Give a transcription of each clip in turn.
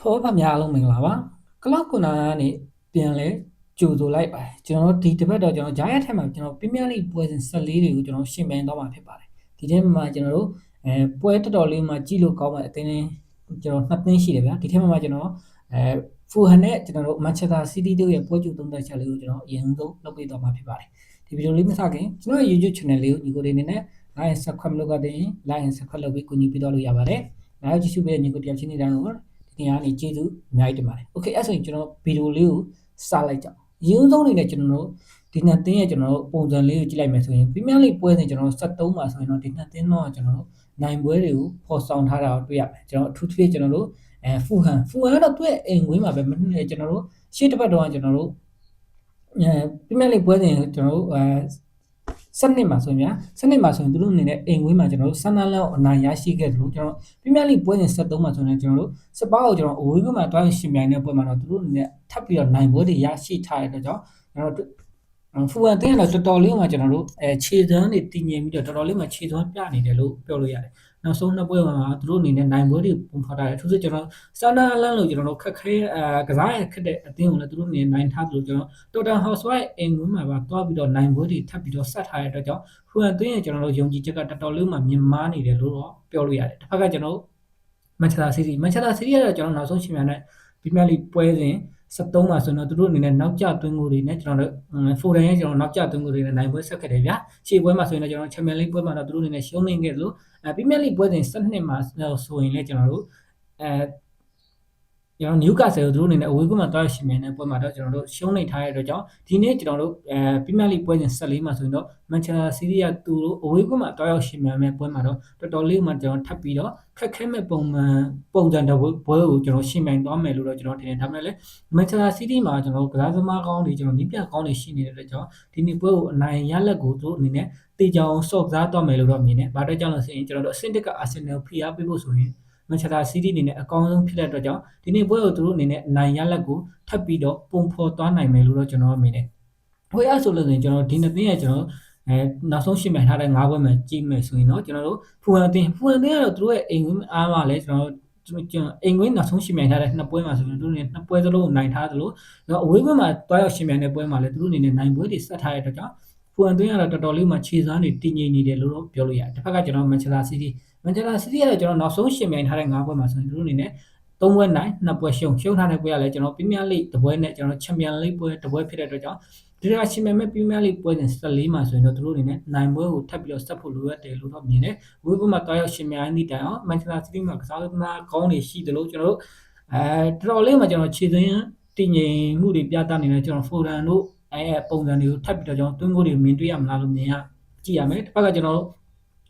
ဖောဖတ်များအားလုံးမင်္ဂလာပါကလောက်ကွန်နာကနေပြန်လဲကြိုဆိုလိုက်ပါတယ်ကျွန်တော်တို့ဒီတစ်ပတ်တော့ကျွန်တော်ဂျားရက်ထက်မှာကျွန်တော်ပြင်းပြလိပွဲစဉ်14တွေကိုကျွန်တော်ရှင်းပြတော့မှာဖြစ်ပါတယ်ဒီထဲမှာကျွန်တော်တို့အဲပွဲတော်တော်လေးမှာကြည့်လို့ကောင်းတဲ့အသင်းလေးကျွန်တော်နှစ်သင်းရှိတယ်ဗျာဒီထဲမှာကျွန်တော်အဲဖူဟန်နဲ့ကျွန်တော်တို့မန်ချက်စတာစီးတီးတို့ရဲ့ပွဲကြိုသုံးသက်ချက်လေးကိုကျွန်တော်အရင်ဆုံးလုပ်ပေးတော့မှာဖြစ်ပါတယ်ဒီဗီဒီယိုလေးမစခင်ကျွန်တော်ရဲ့ YouTube channel လေးကိုညီကိုတွေအနေနဲ့ like and subscribe လုပ်ကြတဲ့ like and subscribe လုပ်ပြီးကူညီပေးတော့လို့ရပါတယ်နောက်ကြည့်ရှုပေးတဲ့ညီကိုတယောက်ချင်းနေတိုင်းကို ဒီနေရာနေကျေးဇူးအများကြီးတင်ပါတယ်။ Okay အဲ့ဆိုရင်ကျွန်တော်ဗီဒီယိုလေးကိုစလိုက်ကြအောင်။ရင်းဆုံးအနေနဲ့ကျွန်တော်တို့ဒီနှစ်သင်းရဲ့ကျွန်တော်တို့ပုံစံလေးကိုကြည့်လိုက်မယ်ဆိုရင်ပရီးမီးယားလိပွဲစဉ်ကျွန်တော်တို့73မှာဆိုရင်တော့ဒီနှစ်သင်းတော့ကျွန်တော်တို့နိုင်ပွဲတွေကိုဖော်ဆောင်ထားတာကိုတွေ့ရမယ်။ကျွန်တော်အထူးသဖြင့်ကျွန်တော်တို့အဲဖူဟန်ဖူဟန်ကတော့သူ့ရဲ့အိမ်ဝင်းမှာပဲမနှဲကျွန်တော်တို့ရှေ့တစ်ပတ်တော့ကျွန်တော်တို့အဲပရီးမီးယားလိပွဲစဉ်ကျွန်တော်တို့အဲ စနစ်မှာဆိုရင်ဗျာစနစ်မှာဆိုရင်သူတို့အနေနဲ့အိမ်ဝင်းမှာကျွန်တော်တို့ဆန်နလန်ကိုအနိုင်ရရှိခဲ့သလိုကျွန်တော်ပရီးမီးယားလိပွဲစဉ်73မှာဆိုရင်ကျွန်တော်တို့စပါးကိုကျွန်တော်အဝေးကမှာတွားရှင်မြိုင်တဲ့ပွဲမှာတော့သူတို့အနေနဲ့ထပ်ပြီးတော့နိုင်ပွဲတွေရရှိထားတဲ့အတွက်ကြောင့်ကျွန်တော်တို့ဖူဝန်တင်းကတော့တော်တော်လေးမှကျွန်တော်တို့အဲခြေစမ်းတွေတည်ငြိမ်ပြီးတော့တော်တော်လေးမှခြေစမ်းပြနေတယ်လို့ပြောလို့ရတယ်။ နောက်ဆုံးနှစ်ပွဲမှာသူတို့အနေနဲ့နိုင်ပွဲတွေပုံဖော်ထားတယ်။သူတို့ကျွန်တော်စတန်ဒါလန်လို့ကျွန်တော်တို့ခက်ခဲအဲကစားရခက်တဲ့အသင်းကိုလည်းသူတို့အနေနဲ့နိုင်ထားသလိုကျွန်တော်တော်တန်ဟော့စ်ဝိုက်အင်ဝင်းမှာပါတွားပြီးတော့နိုင်ပွဲတွေထပ်ပြီးတော့ဆက်ထားတဲ့အတွက်ကြောင့်ဖူဝန်တင်းရဲ့ကျွန်တော်တို့ယုံကြည်ချက်ကတော်တော်လေးမှမြင်မာနေတယ်လို့တော့ပြောလို့ရတယ်။တစ်ဖက်ကကျွန်တော်တို့မန်ချက်စတာစီးတီးမန်ချက်စတာစီးတီးကတော့ကျွန်တော်နောက်ဆုံးရှင်မြန်တဲ့ပရီးမီးယားလိပွဲစဉ် 73မှာဆိုတော့သူတို့အနေနဲ့နောက်ကျသွင်းကိုတွေနဲ့ကျွန်တော်တို့ဖိုဒန်ရဲ့ကျွန်တော်နောက်ကျသွင်းကိုတွေနဲ့နိုင်ပွဲဆက်ခဲ့တယ်ဗျာရှေ့ပွဲမှာဆိုရင်တော့ကျွန်တော်ချန်ပီယံလိပွဲမှာတော့သူတို့အနေနဲ့ရှုံးနေခဲ့သလိုအဲပရီးမီးယားလိပွဲစဉ်12မှာဆိုရင်လည်းကျွန်တော်တို့အဲ ကျွန်တော်နျူကာဆယ်ကိုသူတို့အနေနဲ့အဝေးကွင်းမှာတွားရှင်မြန်တဲ့ပွဲမှာတော့ကျွန်တော်တို့ရှုံးနေထားတဲ့အတွက်ကြောင့်ဒီနေ့ကျွန်တော်တို့အဲပရီးမီးယားလိပွဲစဉ်14မှာဆိုရင်တော့မန်ချက်စတာစီးတီးကသူတို့အဝေးကွင်းမှာတွားရောက်ရှင်မြန်မဲ့ပွဲမှာတော့တော်တော်လေးမှကျွန်တော်ထပ်ပြီးတော့ခက်ခဲမဲ့ပုံမှန်ပုံစံတစ်ပွဲကိုကျွန်တော်ရှင်မြန်သွားမယ်လို့တော့ကျွန်တော်ထင်တယ်ဒါပေမဲ့လည်းမန်ချက်စတာစီးတီးမှာကျွန်တော်တို့ကစားသမားကောင်းတွေကျွန်တော်နီးပြကောင်းတွေရှိနေတဲ့အတွက်ကြောင့်ဒီနေ့ပွဲကိုအနိုင်ရလက်ကိုသူတို့အနေနဲ့တေချောင်ဆော့ကစားသွားမယ်လို့တော့မြင်တယ်။ဘာတော့ကြောင့်လဲဆိုရင်ကျွန်တော်တို့အဆင့်တက်ကအာဆင်နယ်ဖိအားပေးဖို့ဆိုရင် မန်ချက်စတာစီးတီးအနေနဲ့အကောင်းဆုံးဖြစ်တဲ့အတွက်ကြောင့်ဒီနေ့ပွဲကိုသူတို့အနေနဲ့နိုင်ရလက်ကိုထပ်ပြီးတော့ပုံဖော်သွားနိုင်မယ်လို့တော့ကျွန်တော်မြင်တယ်။ပွဲအဆိုလို့ဆိုရင်ကျွန်တော်ဒီနှစ်သိန်းရဲ့ကျွန်တော်အဲနောက်ဆုံးရှင်းမှန်ထားတဲ့၅ဘွဲ့မှာကြည့်မယ်ဆိုရင်တော့ကျွန်တော်တို့ဖူဟန်တင်ဖူဟန်တင်ကတော့သူတို့ရဲ့အိမ်ဝင်းအားပါလဲကျွန်တော်တို့ကျွန်တော်အိမ်ဝင်းနောက်ဆုံးရှင်းမြန်ထားတဲ့နှစ်ပွဲမှာဆိုရင်သူတို့နေနှစ်ပွဲစလုံးနိုင်ထားသလိုတော့အဝေးဘက်မှာတွားရောက်ရှင်းမြန်တဲ့ပွဲမှာလည်းသူတို့အနေနဲ့နိုင်ပွဲတွေဆက်ထားတဲ့အတွက်ကြောင့်ဖူဟန်တင်ကတော့တော်တော်လေးမှခြေစားနေတည်ငြိမ်နေတယ်လို့တော့ပြောလို့ရတယ်တစ်ဖက်ကကျွန်တော်မန်ချက်စတာစီးတီး မန်ချက်စတာစီးတီးကတော့ကျွန်တော်နောက်ဆုံးရှင်းမြန်ထားတဲ့၅ပွဲမှာဆိုရင်သူတို့အနေနဲ့သုံးပွဲနိုင်နှစ်ပွဲရှုံရှုံထားတဲ့ပွဲကလည်းကျွန်တော်ပရီးမီးယားလိတစ်ပွဲနဲ့ကျွန်တော်ချန်ပီယံလိပွဲတစ်ပွဲဖြစ်တဲ့အတွက်ကြောင့်ဒီကရှင်မဲမဲ့ပရီးမီးယားလိပွဲစဉ်14မှာဆိုရင်တော့သူတို့အနေနဲ့နိုင်ပွဲကိုထပ်ပြီးတော့ဆက်ဖို့လိုအပ်တယ်လို့တော့မြင်တယ်။ဝေးဘက်မှာတွားရောက်ရှင်များနေတိုင်အောင်မန်ချက်စတာစီးတီးမှာကစားသမားကောင်းတွေရှိတယ်လို့ကျွန်တော်တို့အဲတော်တော်လေးမှကျွန်တော်ခြေသွင်းတည်ငြိမ်မှုတွေပြသနေတယ်ကျွန်တော်ဖိုဒန်တို့အဲပုံစံတွေကိုထပ်ပြီးတော့ကျွန်တော်တွင်းကိုတွေမြင်တွေ့ရမလားလို့မြင်ရကြည့်ရမယ်။တစ်ဖက်ကကျွန်တော်တို့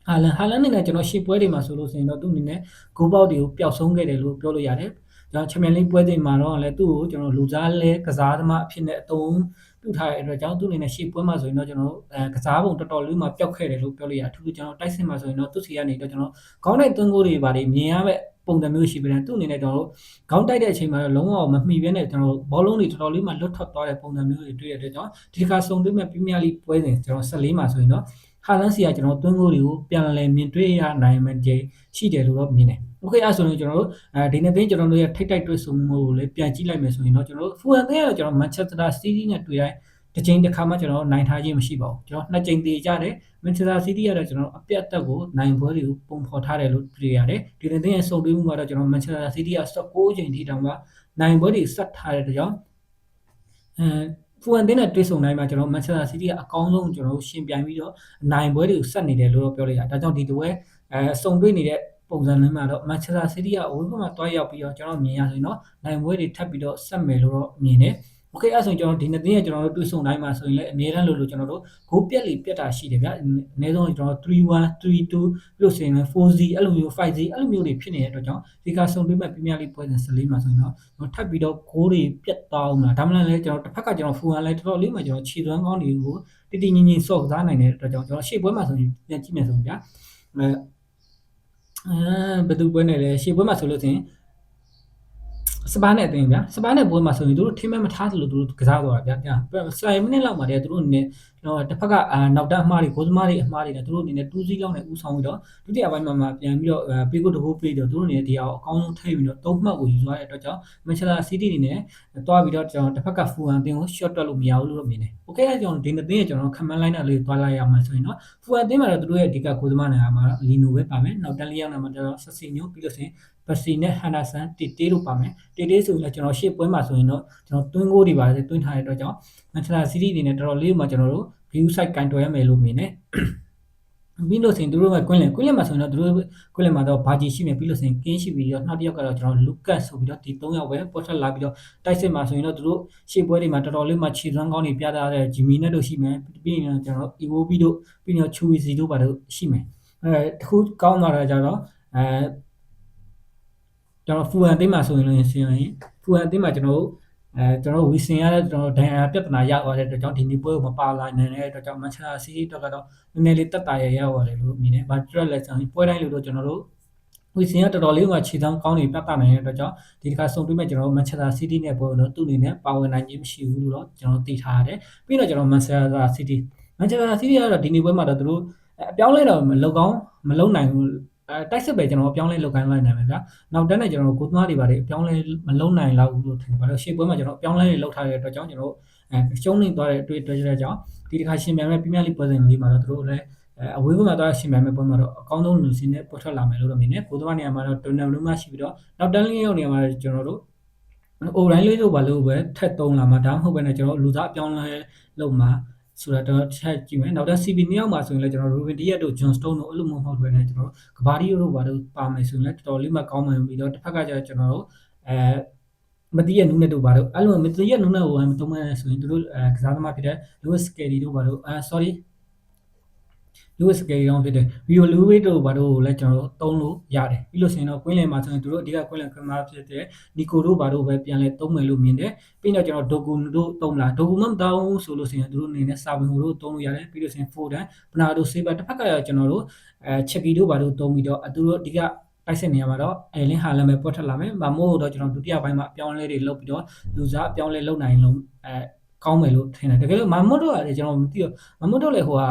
ဟာလန်ဟာလန်နေနဲ့ကျွန်တော်ရှေ့ပွဲတွေမှာဆိုလို့ဆိုရင်တော့သူ့အနေနဲ့ဂိုးပေါက်တွေကိုပျောက်ဆုံးခဲ့တယ်လို့ပြောလို့ရတယ်။ကျွန်တော်ချန်ပီယံလိပွဲတွေမှာတော့လည်းသူ့ကိုကျွန်တော်လူစားလဲကစားသမားအဖြစ်နဲ့အသုံးပြုထားတဲ့အတွက်ကြောင့်သူ့အနေနဲ့ရှေ့ပွဲမှာဆိုရင်တော့ကျွန်တော်အဲကစားပုံတော်တော်လေးမှပျောက်ခဲ့တယ်လို့ပြောလို့ရတယ်။အထူးသဖြင့်ကျွန်တော်တိုက်စစ်မှာဆိုရင်တော့သူ့စီကနေတော့ကျွန်တော်ခေါင်းတိုက်သွင်းကိုတွေပါတယ်မြင်ရမဲ့ပုံစံမျိုးရှိပြန်သူ့အနေနဲ့ကျွန်တော်တို့ခေါင်းတိုက်တဲ့အချိန်မှာတော့လုံးဝမမှီဘဲနဲ့ကျွန်တော်ဘောလုံးတွေတော်တော်လေးမှလွတ်ထွက်သွားတဲ့ပုံစံမျိုးတွေတွေ့ရတဲ့ကြောင့်ဒီတစ်ခါစုံတွေ့မဲ့ပရီးမီးယားလိပွဲစဉ်ကျွန်တော်14မှာဆိုရင်တော့ ဟာလန်စီကကျွန်တော်သွင်းကိုတွေကိုပြန်လည်မြင်တွေ့ရနိုင်မှကြရှိတယ်လို့တော့မြင်တယ်။ Okay အဲ့ဆိုရင်ကျွန်တော်တို့အဲဒီနေ့သိကျွန်တော်တို့ရဲ့ထိတ်တိုက်တွေ့ဆုံမှုကိုလည်းပြန်ကြည့်လိုက်မယ်ဆိုရင်တော့ကျွန်တော်တို့ဖူဟန်သိကတော့ကျွန်တော်မန်ချက်စတာစီးတီးနဲ့တွေ့တိုင်းတစ်ချိန်တစ်ခါမှကျွန်တော်နိုင်ထားခြင်းမရှိပါဘူးကျွန်တော်နှစ်ချိန်တည်ကြတယ်မန်ချက်စတာစီးတီးကတော့ကျွန်တော်အပြတ်အသက်ကိုနိုင်ပွဲတွေကိုပုံဖော်ထားတယ်လို့တွေ့ရတယ်ဒီနေ့သိရဲ့စုံတွဲမှုကတော့ကျွန်တော်မန်ချက်စတာစီးတီးက16ချိန်ထိတောင်မှနိုင်ပွဲတွေဆက်ထားတဲ့ကြောင့်အဲ ဖူဟန်တင်းနဲ့တွေ့ဆုံတိုင်းမှာကျွန်တော်မန်ချက်စတာစီးတီးကအကောင်းဆုံးကျွန်တော်တို့ရှင်ပြိုင်ပြီးတော့နိုင်ပွဲတွေကိုဆက်နေတယ်လို့တော့ပြောလို့ရတယ်ဒါကြောင့်ဒီတပွဲအဲစုံတွေ့နေတဲ့ပုံစံမျိုးမှာတော့ Manchester City ကအဝေးဘက်မှာတွားရောက်ပြီးတော့ကျွန်တော်မြင်ရဆိုရင်တော့နိုင်ပွဲတွေထပ်ပြီးတော့ဆက်မယ်လို့တော့မြင်တယ်။ Okay အဲ့ဆိုရင်ကျွန်တော်ဒီနှစ်သင်းရဲ့ကျွန်တော်တို့တွေ့ဆုံတိုင်းမှာဆိုရင်လည်းအများအားလို့လို့ကျွန်တော်တို့ဂိုးပြက်လီပြက်တာရှိတယ်ဗျာ။အနည်းဆုံးကျွန်တော်3-1 3-2ပြီးလို့ဆိုရင်လည်း4-0အဲ့လိုမျိုး5-0အဲ့လိုမျိုးတွေဖြစ်နေတဲ့အတွက်ကြောင့်ဒီကဆုံတွေ့မဲ့ပရီးမီးယားလိပွဲစဉ်14မှာဆိုရင်တော့ကျွန်တော်ထပ်ပြီးတော့ဂိုးတွေပြက်သွားအောင်လားဒါမှမဟုတ်လည်းကျွန်တော်တစ်ဖက်ကကျွန်တော်ဖူဟန်လည်းတော်တော်လေးမှကျွန်တော်ခြေသွမ်းကောင်းတွေကိုတည်တည်ငြိမ်ငြိမ်ဆော့ကစားနိုင်တဲ့အတွက်ကြောင့်ကျွန်တော်ရှေ့ပွဲမှာဆိုရင်ပြန်ကြည့်မယ်ဆိုရင်ဗျာအဲအဲဘယ်သူပွဲနဲ့လဲရှေ့ပွဲမှာဆိုလို့ဆိုရင် စပားနဲ့အတင်းဗျာစပားနဲ့ပွဲမှာဆိုရင်တို့ထင်းမဲ့မထားသလိုတို့ကစားတော့တာဗျာပြန်စလိုက်မိနစ်လောက်မှာတည်းတို့အနေနဲ့ကျွန်တော်တစ်ဖက်ကအာနောက်တက်အမှားတွေဂိုးသမားတွေအမှားတွေနဲ့တို့အနေနဲ့2စီးလောက်နဲ့ဦးဆောင်ပြီးတော့ဒုတိယပိုင်းမှာမှပြန်ပြီးတော့ပေးကိုတကိုးပေးတော့တို့အနေနဲ့ဒီအောင်အကောင်းဆုံးထိပြီးတော့သုံးမှတ်ကိုယူသွားတဲ့အတွက်ကြောင့်မန်ချက်စတာစီးတီအနေနဲ့တွားပြီးတော့ကျွန်တော်တစ်ဖက်ကဖူဟန်အတင်းကို short တွက်လို့မရဘူးလို့မြင်တယ်။ Okay အဲ့ကြောင့်ဒီနှစ်သင်းရဲ့ကျွန်တော်ခမန်းလိုက်တာလေးတွားလိုက်ရမှာဆိုရင်တော့ဖူဟန်အတင်းမှာတော့တို့ရဲ့အဓိကဂိုးသမားနေရာမှာလီနိုပဲပါမယ်။နောက်တန်းလေးယောက်နဲ့မှာတော့ဆက်စီညိုပြီးလို့ဆိုရင် ဘစီနဲ့ဟန်ဒါဆန်တီတေးတို့ပါမယ်တီတေးဆိုရင်လည်းကျွန်တော်ရှေ့ပွဲမှာဆိုရင်တော့ကျွန်တော်တွင်းကိုတွေပါတယ်တွင်းထားတဲ့အတွက်ကြောင့်မန်ချက်စတာစီးတီအနေနဲ့တော်တော်လေးမှကျွန်တော်တို့ view site ကန်တွယ်ရမယ်လို့မြင်တယ်ပြီးလို့ဆိုရင်သူတို့ကကွင်းလင်ကွင်းလင်မှာဆိုရင်တော့သူတို့ကွင်းလင်မှာတော့ဘာဂျီရှိမယ်ပြီးလို့ဆိုရင်ကင်းရှိပြီးတော့နောက်တစ်ယောက်ကတော့ကျွန်တော်လူကတ်ဆိုပြီးတော့ဒီ၃ယောက်ပဲပေါ်ထွက်လာပြီးတော့တိုက်စစ်မှာဆိုရင်တော့သူတို့ရှေ့ပွဲတွေမှာတော်တော်လေးမှခြေစွမ်းကောင်းတွေပြသတဲ့ဂျီမီနဲ့တို့ရှိမယ်ပြီးရင်ကျွန်တော်အီဝိုဘီတို့ပြီးတော့ချူဝီစီတို့ပါတို့ရှိမယ်အဲတခုကောင်းလာတာကြတော့အဲ ကျွန်တော်ဖူဟန်အသင်းမှာဆိုရင်လည်းဆင်ရင်ဖူဟန်အသင်းမှာကျွန်တော်တို့အဲကျွန်တော်တို့ဝီဆင်ရတဲ့ကျွန်တော်ဒိုင်ယာပြဿနာရောက်သွားတဲ့အတွက်ကြောင့်ဒီနေ့ပွဲကိုမပါလာနိုင်တဲ့အတွက်ကြောင့်မန်ချက်စတာစီးတီးတော့ကတော့နည်းနည်းလေးတက်တာရရောက်သွားတယ်လို့မြင်တယ်။ဘာတွက်လဲဆိုရင်ပွဲတိုင်းလို့တော့ကျွန်တော်တို့ဝီဆင်ကတော်တော်လေးကခြေထောက်ကောင်းနေပြတ်နိုင်တဲ့အတွက်ကြောင့်ဒီတစ်ခါဆုံတွေ့မဲ့ကျွန်တော်တို့မန်ချက်စတာစီးတီးနဲ့ပွဲတော့သူ့အနေနဲ့ပါဝင်နိုင်ခြင်းမရှိဘူးလို့တော့ကျွန်တော်သိထားရတယ်။ပြီးတော့ကျွန်တော်မန်ချက်စတာစီးတီးမန်ချက်စတာစီးတီးကတော့ဒီနေ့ပွဲမှာတော့သူတို့အပြောင်းလဲတော့မလောက်ကောင်းမလုံနိုင်ဘူး အဲတိုက်စစ်ပဲကျွန်တော်ပြောင်းလဲလုပ်ကိုင်းလိုက်နိုင်မယ်ဗျာနောက်တန်းနဲ့ကျွန်တော်ကိုသမားတွေပါတယ်ပြောင်းလဲမလုပ်နိုင်လောက်ဘူးလို့ထင်တယ်ဘာလို့ရှေ့ပွဲမှာကျွန်တော်ပြောင်းလဲတွေလုပ်ထားတဲ့အတွက်ကြောင့်ကျွန်တော်အဲရှုံးနေသွားတဲ့တွေ့တွေ့တဲ့ကြောင့်ဒီတစ်ခါရှင်မြန်မဲ့ပြင်းပြလေးပွဲစဉ်လေးမှာတော့သူတို့လည်းအဝေးဘက်မှာတော့ရှင်မြန်မဲ့ပွဲမှာတော့အကောင်းဆုံးလူစင်းနဲ့ပေါ်ထွက်လာမယ်လို့တော့မြင်တယ်ကိုသမားနေရာမှာတော့တွန်နယ်လုံးမှရှိပြီးတော့နောက်တန်းလေးရောက်နေရာမှာကျွန်တော်တို့အိုတိုင်းလေးလို့ပါလို့ပဲထက်သုံးလာမှာဒါမှမဟုတ်ဘဲနဲ့ကျွန်တော်လူသားအပြောင်းလဲလုပ်မှာ ဆိုတော့ချက်ကြည့်မယ်နောက်တော့ CB နှစ်ယောက်မှာဆိုရင်လည်းကျွန်တော် Ruben Diaz တို့ John Stone တို့အဲ့လိုမျိုးမဟုတ်ဘဲနဲ့ကျွန်တော်ကဘာဒီယိုတို့ဘာတို့ပါမယ်ဆိုရင်လည်းတော်တော်လေးမှကောင်းမှန်ပြီးတော့တစ်ဖက်ကကျတော့ကျွန်တော်တို့အဲမတိရနူးနဲ့တို့ဘာတို့အဲ့လိုမတိရနူးနဲ့ဟိုမတုံးမဲ့ဆိုရင်တို့အဲကစားသမားဖြစ်တဲ့ Lewis Kelly တို့ဘာတို့အဲ sorry Lewis Kelly တောင်းဖြစ်တဲ့ Rio Lewis တို့ဘာတို့လည်းကျွန်တော်တို့သုံးလို့ရတယ်ပြီးလို့ဆိုရင်တော့ကွင်းလင်မှာဆိုရင်တို့အဓိကကွင်းလင်ကမာဖြစ်တဲ့ Nico တို့ဘာတို့ပဲပြန်လဲသုံးမယ်လို့မြင်တယ်ပြီးတော့ကျွန်တော် Dogu တို့သုံးလာ Dogu မမတောင်းဆိုလို့ဆိုရင်တို့အနေနဲ့ Sabin တို့သုံးလို့ရတယ်ပြီးလို့ဆိုရင် Foden Bernardo Silva တစ်ဖက်ကကျွန်တော်တို့အဲ Chucky တို့ဘာတို့သုံးပြီးတော့သူတို့အဓိကတိုက်စစ်နေရမှာတော့အဲလင်းဟာလမ်းပဲပွက်ထွက်လာမယ်။မမို့တော့ကျွန်တော်ဒုတိယပိုင်းမှာအပြောင်းလဲတွေလုပ်ပြီးတော့လူစားအပြောင်းလဲလုပ်နိုင်လို့အဲကောင်းမယ်လို့ထင်တယ်။တကယ်လို့မမို့တော့ကလည်းကျွန်တော်မသိတော့မမို့တော့လည်းဟိုက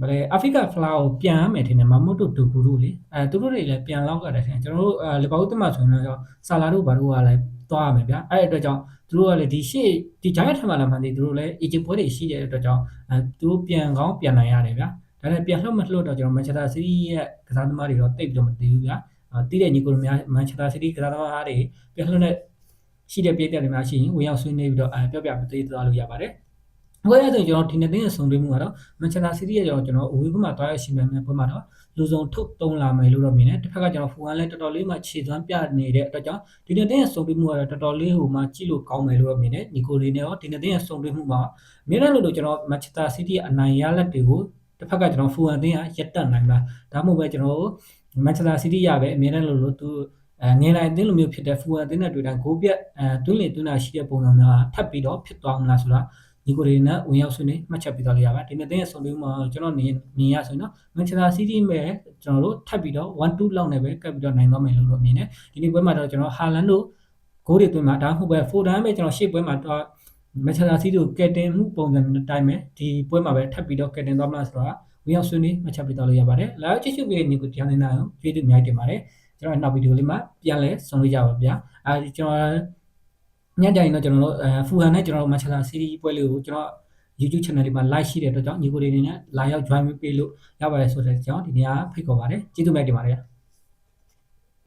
ဗလဲအာဖရိကဖလားကိုပြန်ရမယ်ထင်တယ်မမို့တို့ဒူကူတို့လေအဲသူတို့တွေလည်းပြန်လောက်ကြတယ်ထင်ကျွန်တော်တို့အဲလီဗာပူးတက်မှာဆိုရင်တော့ဆာလာတို့ဘာတို့ကလည်းသွားရမယ်ဗျာအဲ့အတွက်ကြောင့်သူတို့ကလည်းဒီရှေ့ဒီဂျိုင်းထက်မှလာမှန်သေးသူတို့လည်းအီဂျစ်ပွဲတွေရှိတဲ့အတွက်ကြောင့်အဲသူတို့ပြန်ကောင်းပြန်နိုင်ရတယ်ဗျာဒါနဲ့ပြန်လှုပ်မလှုပ်တော့ကျွန်တော်မန်ချက်စတာစီးတီးရဲ့ကစားသမားတွေတော့တိတ်ပြီးတော့မသိဘူးဗျာတည်တဲ့ညီကိုတို့များမန်ချက်စတာစီးတီးကစားသမားတွေပြန်လှုပ်တဲ့ရှိတဲ့ပြည်သက်တွေများရှိရင်ဝင်ရောက်ဆွေးနွေးပြီးတော့အဲပြောပြပေးသွားလို့ရပါတယ် ဘွဲရဆိုရင်ကျွန်တော်ဒီနေ့သိရဆုံတွေ့မှုကတော့မန်ချက်စတာစီးတီးရဲ့ကျွန်တော်ကျွန်တော်အဝေးဘက်မှာတွားရရှိမယ်ဘက်မှာတော့လူစုံထုတ်တုံးလာမယ်လို့တော့မြင်တယ်တစ်ဖက်ကကျွန်တော်ဖူဟန်လည်းတော်တော်လေးမှခြေသွမ်းပြနေတဲ့အတွက်ကြောင့်ဒီနေ့သိရဆုံတွေ့မှုကတော့တော်တော်လေးဟိုမှကြည့်လို့ကောင်းမယ်လို့တော့မြင်တယ်နီကိုလေးနဲ့ရောဒီနေ့သိရဆုံတွေ့မှုမှာမြင်တယ်လို့ကျွန်တော်မန်ချက်စတာစီးတီးအနိုင်ရလက်တွေကိုတစ်ဖက်ကကျွန်တော်ဖူဟန်သိရရက်တက်နိုင်မှာဒါမှမဟုတ်ပဲကျွန်တော်မန်ချက်စတာစီးတီးရပဲအမြင်နဲ့လို့လို့သူအဲငယ်လိုက်အသင်းလိုမျိုးဖြစ်တဲ့ဖူဟန်အသင်းနဲ့တွေ့တိုင်းဂိုးပြက်အဲတွင်းလေတွင်းလာရှိတဲ့ပုံစံမျိုးထပ်ပြီးတော့ဖြစ်သွားမလားဆိုတာ ဒီကိုတွေနဲ့ဝင်ရောက်ဆွေးနွေးမှတ်ချက်ပေးသွားလို့ရပါဒီနေ့တဲ့ဆုံလေးမှာကျွန်တော်မြင်မြင်ရဆိုရင်တော့မန်ချက်စတာစီးတီးမဲ့ကျွန်တော်တို့ထပ်ပြီးတော့1-2လောက်နဲ့ပဲကပ်ပြီးတော့နိုင်သွားမယ်လို့တော့မြင်တယ်ဒီနေ့ပွဲမှာတော့ကျွန်တော်ဟာလန်တို့ဂိုးတွေသွင်းမှာဒါမှမဟုတ်ပဲဖိုဒန်ပဲကျွန်တော်ရှေ့ပွဲမှာတော့မန်ချက်စတာစီးတီးကိုကက်တင်မှုပုံစံမျိုးတိုင်းပဲဒီပွဲမှာပဲထပ်ပြီးတော့ကက်တင်သွားမလားဆိုတာဝင်ရောက်ဆွေးနွေးမှတ်ချက်ပေးသွားလို့ရပါတယ်လာကြည့်ရှုပေးတဲ့ညီကိုတရားနေတာကိုကျေးဇူးအများကြီးတင်ပါတယ်ကျွန်တော်နောက်ဗီဒီယိုလေးမှာပြန်လဲဆုံလို့ရပါဗျာအဲဒီကျွန်တော် ညကြရင်တော့ကျွန်တော်တို့အဲဖူဟန်နဲ့ကျွန်တော်တို့မန်ချက်စတာစီးတီးပွဲလေးကိုကျွန်တော် YouTube channel လေးမှာ like ရှိတဲ့အတွက်ကြောင့်ညီကိုတွေအနေနဲ့လာရောက် join ပေးလို့ရပါတယ်ဆိုတဲ့ကြောင့်ဒီနေ့ကဖိတ်ခေါ်ပါတယ်ကျေးဇူးများတင်ပါတယ်